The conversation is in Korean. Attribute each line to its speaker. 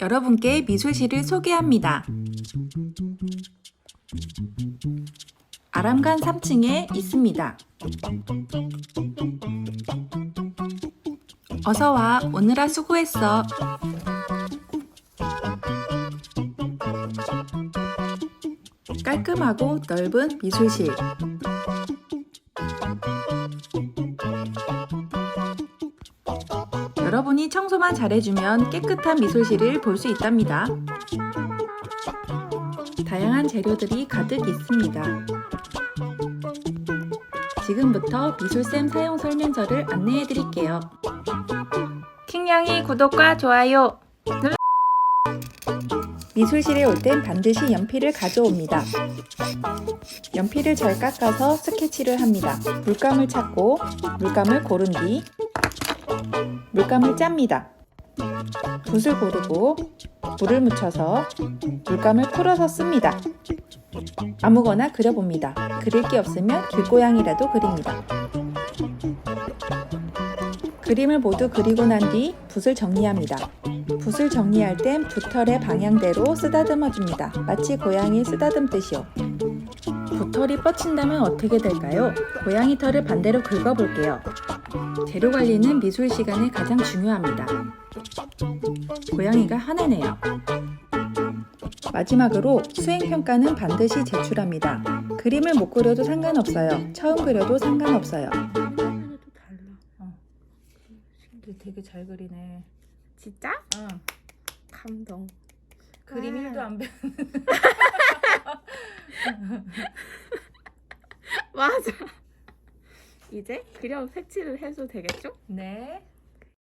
Speaker 1: 여러분께 미술실을 소개합니다. 아람간 3층에 있습니다. 어서와, 오늘아 수고했어. 깔끔하고 넓은 미술실. 여러분이 청소만 잘해주면 깨끗한 미술실을 볼 수 있답니다. 다양한 재료들이 가득 있습니다. 지금부터 미술쌤 사용 설명서를 안내해 드릴게요. 킹냥이 구독과 좋아요 눌러 미술실에 올 땐 반드시 연필을 가져옵니다. 연필을 잘 깎아서 스케치를 합니다. 물감을 찾고 물감을 고른 뒤 물감을 짭니다. 붓을 고르고 물을 묻혀서 물감을 풀어서 씁니다. 아무거나 그려봅니다. 그릴 게 없으면 길고양이라도 그립니다. 그림을 모두 그리고 난 뒤 붓을 정리합니다. 붓을 정리할 땐 붓털의 방향대로 쓰다듬어 줍니다. 마치 고양이 쓰다듬듯이요. 붓털이 뻗친다면 어떻게 될까요? 고양이 털을 반대로 긁어볼게요. 재료 관리는 미술 시간에 가장 중요합니다. 고양이가 화내네요. 마지막으로 수행평가는 반드시 제출합니다. 그림을 못 그려도 상관없어요. 처음 그려도 상관없어요.
Speaker 2: 어. 근데 되게 잘 그리네.
Speaker 3: 진짜?
Speaker 2: 응.
Speaker 3: 감동.
Speaker 2: 그림
Speaker 3: 아.
Speaker 2: 1도 안 배웠.
Speaker 3: 맞아. 이제 그려 색칠을 해도 되겠죠?
Speaker 2: 네.